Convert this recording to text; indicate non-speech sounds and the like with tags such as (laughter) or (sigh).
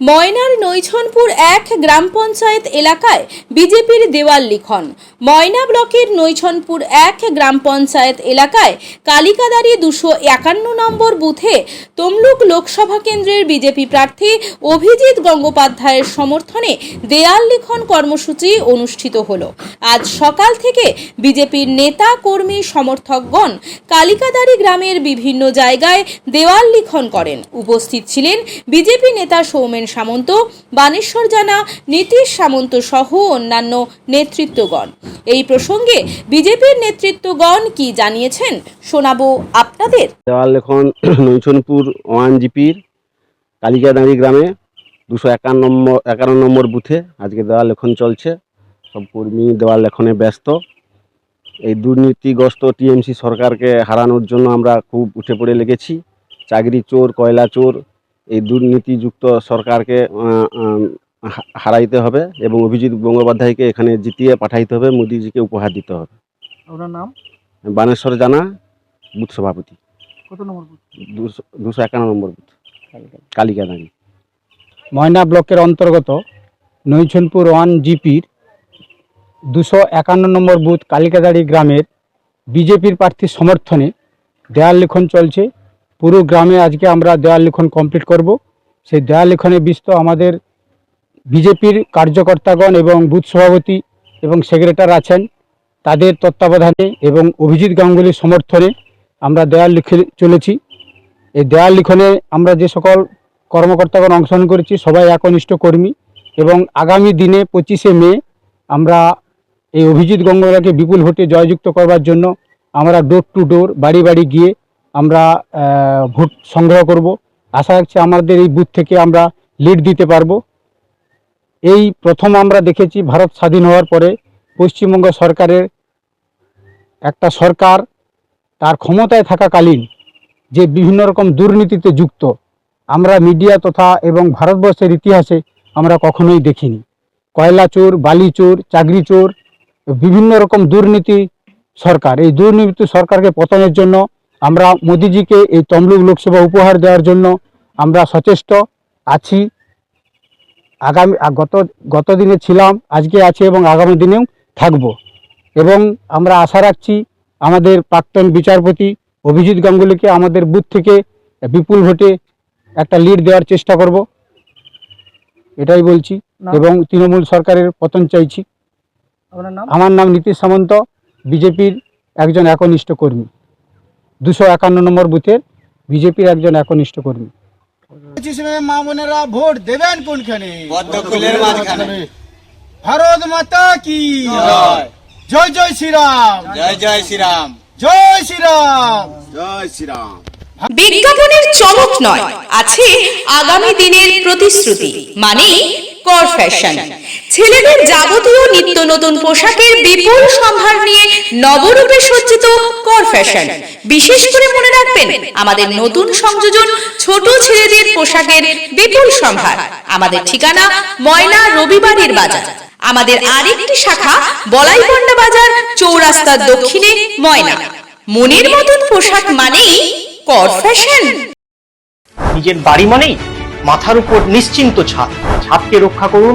ময়নার নৈছনপুর এক গ্রাম পঞ্চায়েত এলাকায় বিজেপির দেওয়াল লিখন। ময়না ব্লকের নৈছনপুর এক গ্রাম পঞ্চায়েত এলাকায় কালিকাদারি দুশো একান্ন নম্বর বুথে তমলুক লোকসভা কেন্দ্রের বিজেপি প্রার্থী অভিজিৎ গঙ্গোপাধ্যায়ের সমর্থনে দেয়াল লিখন কর্মসূচি অনুষ্ঠিত হল। আজ সকাল থেকে বিজেপির নেতা, কর্মী, সমর্থকগণ কালিকাদারি গ্রামের বিভিন্ন জায়গায় দেওয়াল লিখন করেন। উপস্থিত ছিলেন বিজেপি নেতা সৌমেন সামন্ত, বানেশ্বর জানা, নীতিশ সামন্ত সহ অন্যান্য নেতৃত্বগণ। এই প্রসঙ্গে বিজেপির নেতৃত্বগণ কি জানিয়েছেন শোনাবো আপনাদের। দেওয়াল এখন (clears throat) নৈছনপুর ওয়ান জিপির কালিকাদাঁড়ি গ্রামে দুশো একান্ন নম্বর একান্ন নম্বর বুথে আজকে দেওয়াল লেখন চলছে। সব কর্মী দেওয়াল লেখনে ব্যস্ত। এই দুর্নীতিগ্রস্ত টিএমসি সরকারকে হারানোর জন্য আমরা খুব উঠে পড়ে লেগেছি। চাকরি চোর, কয়লা চোর এই দুর্নীতিযুক্ত সরকারকে হারাইতে হবে এবং অভিজিৎ গঙ্গোপাধ্যায়কে এখানে জিতিয়ে পাঠাইতে হবে মোদিজিকে উপহার দিতে হবে। আপনার নাম? বানেশ্বর জানা বুথ সভাপতি। কত নম্বর বুথ? দুশো একান্ন নম্বর বুথ। কালিকাদাঁড়ি ময়না ব্লকের অন্তর্গত নৈছনপুর ওয়ান জিপির দুশো একান্ন নম্বর বুথ কালিকাদাড়ি গ্রামের বিজেপির প্রার্থীর সমর্থনে দেয়াল লিখন চলছে। পুরো গ্রামে আজকে আমরা দেয়াল লিখন কমপ্লিট করব। সেই দেয়াল লিখনে বিস্ত আমাদের বিজেপির কার্যকর্তাগণ এবং বুথ সভাপতি এবং সেক্রেটার আছেন। তাদের তত্ত্বাবধানে এবং অভিজিৎ গাঙ্গুলির সমর্থনে আমরা দেয়াল লিখে চলেছি। এই দেয়াল লিখনে আমরা যে সকল কর্মকর্তাগণ অংশগ্রহণ করেছি, সবাই একনিষ্ঠ কর্মী এবং আগামী দিনে পঁচিশে মে আমরা এই অভিজিৎ গঙ্গোপাধ্যায়কে বিপুল ভোটে জয়যুক্ত করবার জন্য আমরা ডোর টু ডোর বাড়ি বাড়ি গিয়ে আমরা ভোট সংগ্রহ করব। আশা রাখছি আমাদের এই বুথ থেকে আমরা লিড দিতে পারব। এই প্রথম আমরা দেখেছি ভারত স্বাধীন হওয়ার পরে পশ্চিমবঙ্গ সরকারের একটা সরকার তার ক্ষমতায় থাকাকালীন যে বিভিন্ন রকম দুর্নীতিতে যুক্ত, আমরা মিডিয়া তথা এবং ভারতবর্ষের ইতিহাসে আমরা কখনোই দেখিনি। কয়লা চোর বালি চোর চাকরি চোর বিভিন্ন রকম দুর্নীতি সরকার, এই দুর্নীতি সরকারকে পতনের জন্য আমরা মোদিজিকে এই তমলুক লোকসভা উপহার দেওয়ার জন্য আমরা সচেষ্ট আছি। আগামী গত গত দিনে ছিলাম আজকে আছে এবং আগামী দিনেও থাকব। এবং আমরা আশা রাখছি আমাদের প্রাক্তন বিচারপতি অভিজিৎ গাঙ্গুলিকে আমাদের বুথ থেকে বিপুল ভোটে একটা লিড দেওয়ার চেষ্টা করব। এটাই বলছি। এবং তৃণমূল সরকারের পতন চাইছি। আমার নাম নীতিশ সামন্ত বিজেপির একজন একনিষ্ঠ কর্মী। দুশো একান্ন নম্বর বুথের বিজেপির একজন একনিষ্ঠ কর্মী। পঁচিশ মে মা বোনেরা ভোট দেবেন কোনখানে? ভারত মাতা কি? জয়। জয় শ্রীরাম। জয় জয় শ্রীরাম। জয় শ্রীরাম। জয় শ্রীরাম। বিজ্ঞাপনের চমক নয় আছে আগামী দিনের প্রতিশ্রুতি মানে কর ফ্যাশন ছেলেদের যাবতীয় নতুন পোশাকের বিপুল সম্ভার নিয়ে নবরূপে সজ্জিত কর ফ্যাশন। বিশেষ করে মনে রাখবেন, আমাদের নতুন সংযোজন ছোট ছেলেদের পোশাকের বিপুল সম্ভার। আমাদের ঠিকানা ময়না রবিবারের বাজার। আমাদের আরেকটি শাখা বলাইপন্ডা বাজার, চৌরাস্তার দক্ষিণে ময়না। মনের মতন পোশাক মানেই কর ফ্যাশন। নিজের বাড়ি মানেই মাথার উপর নিশ্চিন্ত ছাদ। ছাদকে রক্ষা করুন